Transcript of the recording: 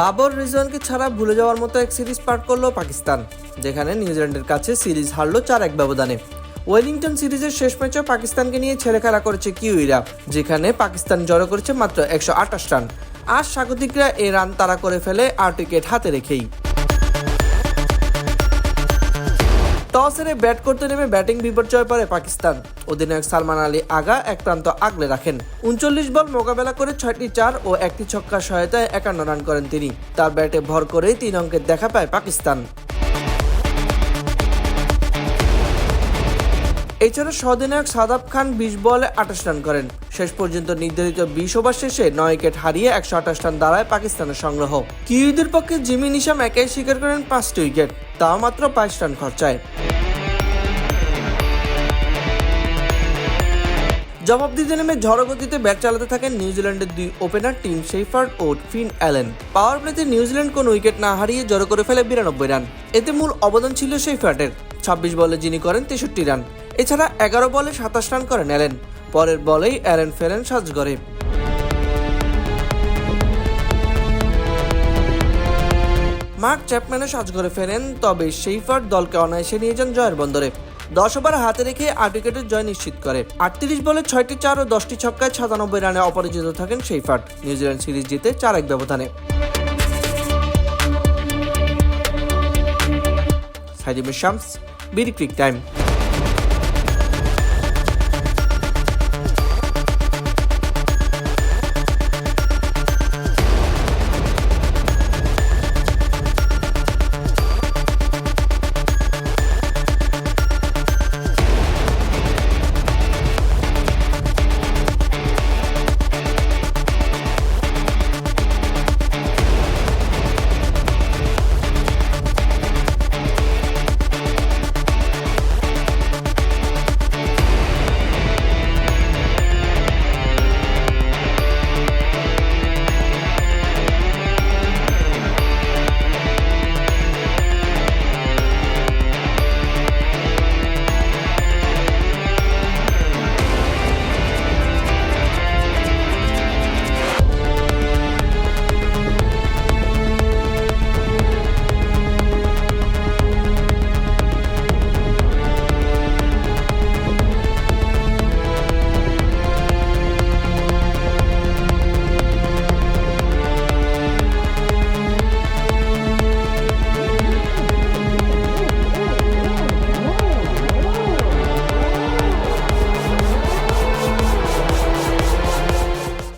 বাবর রিজওয়ানকে ছাড়া ভুলে যাওয়ার মতো এক সিরিজ পার করল পাকিস্তান, যেখানে নিউজিল্যান্ডের কাছে সিরিজ হারলো চার এক ব্যবধানে। ওয়েলিংটন সিরিজের শেষ ম্যাচে পাকিস্তানকে নিয়ে ছেলে খেলা করেছে কিউইরা, যেখানে পাকিস্তান জড়ো করেছে মাত্র একশো আঠাশ রান। আর স্বাগতিকরা এ রান তারা করে ফেলে আট উইকেট হাতে রেখেই। টস হেরে ব্যাট করতে নেমে ব্যাটিং বিপর্যয় পারে পাকিস্তান। অধিনায়ক সালমান আলী আগা এক প্রান্ত আগলে রাখেন। উনচল্লিশ বল মোকাবেলা করে ছয়টি চার ও একটি ছক্কার সহায়তায় একান্ন রান করেন তিনি। তার ব্যাটে ভর করেই তিন অঙ্কের দেখা পায় পাকিস্তান। এছাড়া সহধিনায়ক সাদাব খান বিশ বলে আঠাশ রান করেন। শেষ পর্যন্ত নির্ধারিত বিশ ওভার শেষে নয় উইকেট হারিয়ে একশো আঠাশ রান দাঁড়ায় পাকিস্তানের সংগ্রহ। কিউইদের পক্ষে জিমি নিশাম একাই স্বীকার করেন পাঁচটি উইকেট, তাও মাত্র বাইশ রান খরচায়। জবাব দিতে নেমে ঝড় গতিতে ব্যাট চালাতে থাকেন নিউজিল্যান্ডের দুই ওপেনার টিম শেফার্ড ও ফিন অ্যালেন। পাওয়ার প্লেতে নিউজিল্যান্ড কোনো উইকেট না হারিয়ে জড়ো করে ফেলে বিরানব্বই রান। এতে মূল অবদান ছিল শেফার্ডের। ছাব্বিশ বলে যিনি করেন তেষট্টি রান। এছাড়া এগারো বলে সাতাশ রান করেন অ্যালেন। পরের বলেই অ্যালেন ফেলেন সাজগড়ে মার্ক চ্যাপম্যানও সাজঘরে ফেরেন, তবে সেইফার্ড দলকে অনায়াসে নিয়ে যান জয়ের বন্দরে। দশ ওভার হাতে রেখে আট উইকেটের জয় নিশ্চিত করে। আটত্রিশ বলে ছয়টি চার ও দশটি ছক্কায় সাতানব্বই রানে অপরাজিত থাকেন সেইফার্ড নিউজিল্যান্ড সিরিজ জিতে চার এক ব্যবধানে। সাইদিমের শামস। Very quick time.